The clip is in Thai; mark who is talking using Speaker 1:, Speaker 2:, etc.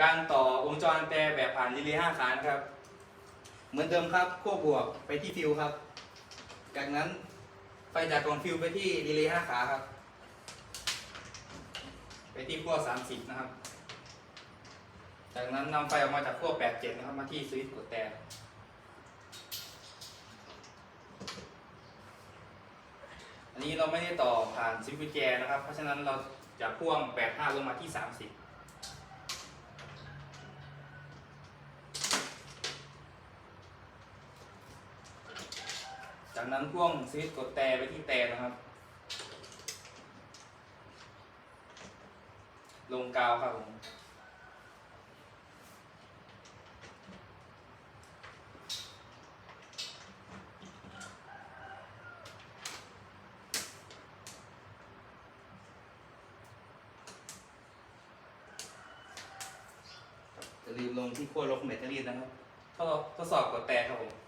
Speaker 1: การต่อวงจรแต่แบบผ่านรีเลย์ห้าขานครับ เหมือนเดิมครับขั้วบวกไปที่ฟิวครับ จากนั้นไฟจากกล่องฟิวไปที่รีเลย์ห้าขาครับ ไปที่ขั้วสามสิบนะครับ จากนั้นนำไฟออกมาจากขั้วแปดเจ็ดนะครับมาที่สวิตช์กดแต่อันนี้เราไม่ได้ต่อผ่านซิปกุญแจนะครับ เพราะฉะนั้นเราจะพ่วง85ลงมาที่30 จากนั้นพ่วงสวิตช์กดแต่ไปที่แต่นะครับ ลงกาวครับผมจะลืมลงที่ขั้วลบแบตเตอรี่นะครับทดทดสอบกดแต่ครับผม